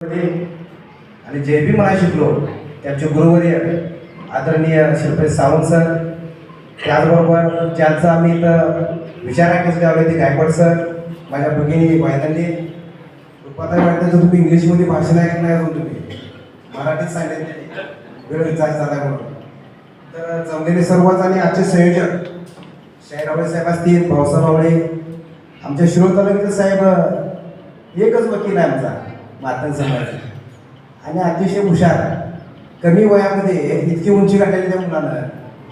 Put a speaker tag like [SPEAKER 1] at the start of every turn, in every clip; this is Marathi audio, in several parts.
[SPEAKER 1] आणि जे बी मला शिकलो त्यांचे गुरुवर्य आदरणीय शिल्पेश सावंत सर त्याचबरोबर ज्यांचा आम्ही इथं विचार ऐकण्यासाठी आलो ते गायकवाड सर माझ्या भगिनी वायदांनी रुपाताई वाटतं तुम्ही इंग्लिशमध्ये भाषण ऐकत नाही अजून तुम्ही? मराठीत सांगितले वेळ विचार झाला म्हणून. तर जमलेले सर्वच आणि आजचे संयोजक शाहीरावळे साहेब असतील भाऊसाहेब आवळे आमच्या शिरोळ साहेब एकच वकील आहे आमचा. मातन समाज आणि अतिशय हुशार. कमी वयामध्ये इतकी उंची गाठलेली त्या मुलानं.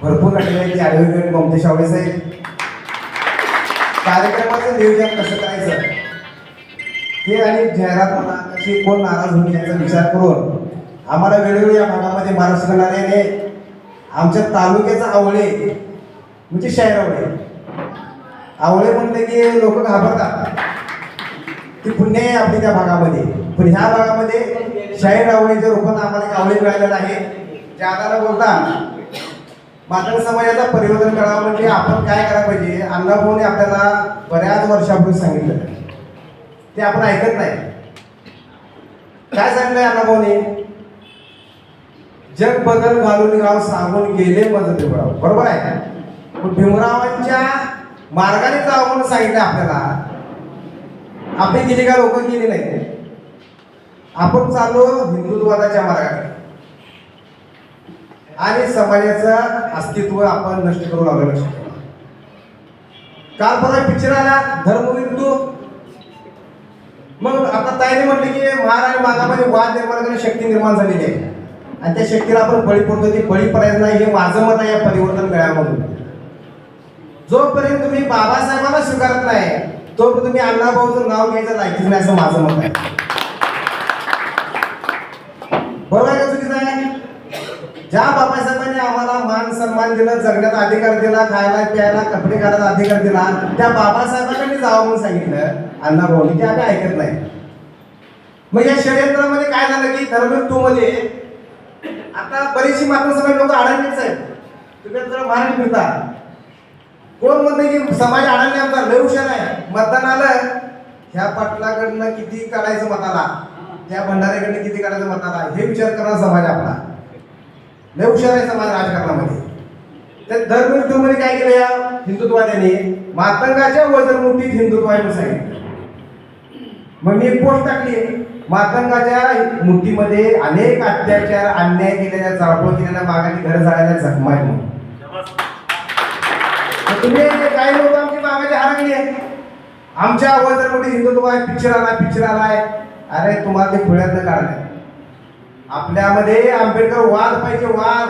[SPEAKER 1] भरपूर गाठलेली आहे. ती ॲडव्होकेट ममतेश आवळे साहेब. कार्यक्रमाचं नियोजन कसं करायचं? हे आणि जाहिरात म्हणा कशी कोण नाराज होईल याचा विचार करून आम्हाला वेळोवेळी या भागामध्ये महाराष्ट्र करणाऱ्याने आमच्या तालुक्याचा आवळे म्हणजे शाहीर आवळे. आवळे म्हणले की लोक घाबरतात. ती पुण्य आहे आपली त्या भागामध्ये. पण ह्या भागामध्ये शाहीर आवळीच्या रूपात आम्हाला एक आवळे मिळालेलं आहे. ज्यादा बोलता मात्र समाजाचा परिवर्तन करावं म्हणजे आपण काय करायला पाहिजे? अण्णाभाऊने आपल्याला बऱ्याच वर्षापूर्वी सांगितलं. ते आपण ऐकत नाही. काय सांगितलंय अण्णाभाऊने जग बदल घालून गाव सांगून गेले मदत भीमराव बरोबर आहे का? भीमरावांच्या मार्गाने जावं म्हणून सांगितलं आपल्याला. आपली गेली का लोक गेली नाही आपण चाललो हिंदुत्वादाच्या मार्गाकडे. आणि समाजाचं अस्तित्व आपण नष्ट करू लागलो. लक्षात काल परवा पिक्चर आला धर्म हिंदू मग आता ताईने म्हटले की महाराज आणि मागामध्ये वाद निर्माण करण्याची शक्ती निर्माण झालेली आहे. आणि त्या शक्तीला आपण बळी पडतो ती बळी पडायचं नाही हे माझं मत आहे या परिवर्तन मेळाव्यामधून जोपर्यंत तुम्ही बाबासाहेबांना स्वीकारत नाही तोपर्यंत तुम्ही अण्णाभाऊचं नाव घ्यायचं लायकीच नाही असं माझं मत आहे. बरोबर आहे का चुकीचं आहे ज्या बाबासाहेबांनी आम्हाला मान सन्मान दिला जगण्याचा अधिकार दिला खायला प्यायला कपडे घालायचा अधिकार दिला त्या बाबासाहेबांनी जावं म्हणून सांगितलं. अण्णाभाऊनी ते आम्ही ऐकत नाही. मग या षडयंत्रामध्ये काय झालं की धर्मवीर तू मध्ये आता बरीचशी मातृसभा लोक अडाणीच आहेत. तुम्ही जरा महाराष्ट्र फिरता कोण म्हणते की समाज अडाणी आमचा लय हुशार आहे? मतदान आलं ह्या पाटलाकडनं किती काढायचं मताला? त्या भंडाऱ्याकडे किती करायचं मताला हे विचार करणारा समाज आपला. लय हुशार आहे समाज राजकारणामध्ये. तर धर्म काय केलं या हिंदुत्वाद्याने? मातंगाच्या वजन मुठीत हिंदुत्व आहे सांगितलं. मग मी एक पोस्ट टाकली. मातंगाच्या मुठीमध्ये अनेक अत्याचार अन्याय केलेल्या चाळपळ केलेल्या मागाची घर झालेल्या जखमा आहेत म्हणून. तुम्ही काही लोक आमची मागाची हरकली आहे आमच्या आवाज मोठी हिंदुत्व आहे पिक्चर आलाय पिक्चर आलाय अरे तुम्हाला ते खुळ्यातनं काढलंय आपल्यामध्ये आंबेडकर वाद पाहिजे वाद.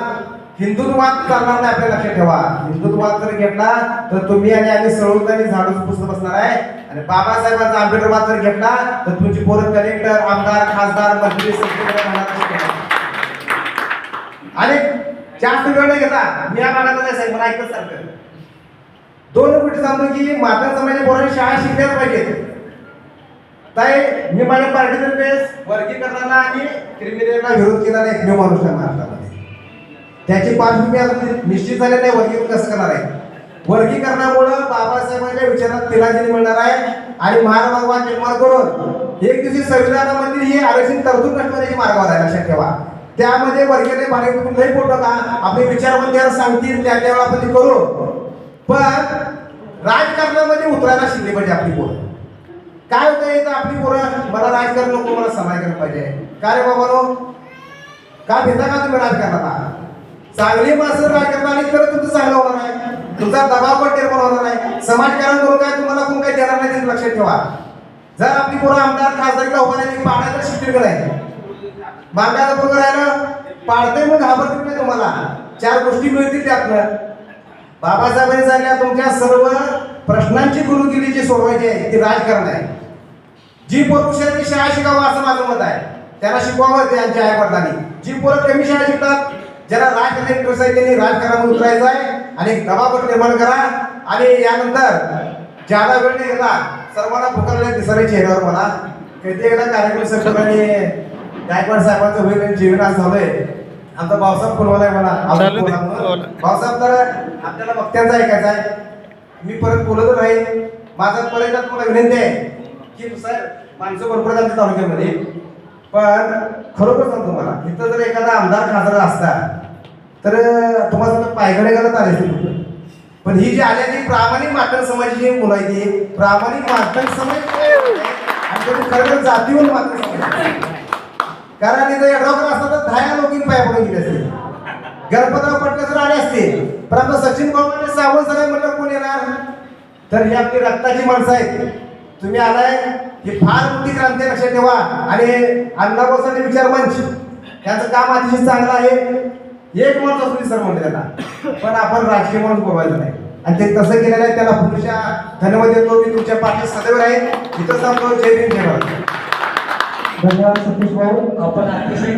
[SPEAKER 1] हिंदुत्ववाद चालणार नाही आपल्या लक्षात ठेवा. हिंदुत्ववाद जर घेतला तर तुम्ही आणि आम्ही सळवतानी झाडूच पुसत बसणार आहे. आणि बाबासाहेबांचा आंबेडकरवाद जर घेतला तर तुमची पोरं कलेक्टर आमदार खासदार मंत्री अरे आणि जास्त वेळ नाही घेता. मी या भागात नाही साहेब. मला ऐकत सारखं दोन गोष्टी सांगतो की माता समाजाने पोरांनी शाळा शिकल्याच पाहिजेत. ताई मी माझ्या पार्टीतर्फे वर्गीकरणाला आणि क्रिमिनलला विरोध केलेला एकमेव माणूस आहे महाराष्ट्रामध्ये. त्याची पार्श्वभूमी आता निश्चित झाली नाही वर्गीकरण कसं करणार आहे? वर्गीकरणामुळं बाबासाहेबांच्या विचारात तिलांजली मिळणार आहे आणि महाराज निर्माण करून एक दिवशी संविधानामध्ये ही आरक्षण तरतूद नसण्याची मार्गावर आहे लक्षात ठेवा. त्यामध्ये वर्गीय भाडे लई पोटं का? आपले विचारवंत सांगतील त्या त्यावेळेला आपण करू पण राजकारणामध्ये उतरायला शिकली पाहिजे आपली पोरं. काय होतं येतं आपली पोरं मला राजकारण नको मला समाजकारण करायला पाहिजे. का रे बाबा का भेटा का तुम्ही राजकारणाला चांगली माणसं राजकारण आली तर तुमचं चांगलं होणार आहे. तुमचा दबाव पण निर्माण होणार नाही समाजकारण करून काय तुम्हाला कोण काही देणार नाही ते लक्षात ठेवा. जर आपली पोरं आमदार खासदारीला उभा राहिली पाडायला शिकतील का नाही मागायला पोरं राहिलं? पाडते मग घाबरतील नाही तुम्हाला. चार गोष्टी मिळतील त्यातनं. बाबासाहेबांनी सांगितल्या तुमच्या सर्व प्रश्नांची गुरुगिरी जी सोडवायची आहे ती राजकारण आहे. जी पोरं हुशार शाळा शिकावं असं माझं मत आहे त्यांना शिकवावं त्यांच्या आईवडिलांनी. जी पोरं कमी शाळा शिकतात ज्याला राजकारण इंटरेस्ट आहे त्यांनी राजकारणामध्ये उतरायचं आहे आणि दबाव निर्माण करा आणि यानंतर ज्यादा वेळ नाही सर्वांना पुकारले दिसायला चेहऱ्यावर मला कधी एकदा कार्यक्रम संघटनाने गायकवाड साहेबांचं होईल जीवन आज झालंय. आमचा भाऊसाहेब फोनवाला आहे मला. भाऊसाहेब तर आपल्याला वक्त्यांचं ऐकायचं आहे. मी परत बोलत नाही. माझा परत तुम्हाला विनंती आहे की साहेब माणसं भरपूर आहेत तालुक्यामध्ये. पण खरोखर सांगतो मला इथं जर एखादा आमदार खासदार असता तर तुम्हाला समजा पायगडे घालत आले असते पण ही जी आली आहे ती प्रामाणिक माटण समाजाची जी मुलं आहे ती प्रामाणिक माटण समाज आणि खरं जातीवर माटण समाज कारण इथं एवढा असता तर दहा लोकीन पाया पडून गेले असते गणपतराव पटकर जर आले असते पण आता सचिन भावाने सावंत सगळे म्हणलं कोण येणार? तर ही आपली रक्ताची माणसं आहेत. तुम्ही आलाय ही फार मोठी क्रांती लक्षात ठेवा. आणि अण्णाभाऊसाठी विचार मंच. त्याचं काम अतिशय चांगलं आहे. एक माणूस असू सर म्हणले त्याला. पण आपण राजकीय माणूस बोलवायचं नाही. आणि ते तसं केलेलं आहे त्याला पुरुषा धन्यवाद देतो. मी तुमच्या पाठी सदैव राहील. इथं सांगतो जय भीम जय
[SPEAKER 2] धन्यवाद सतीश भाऊ. आपण अतिशय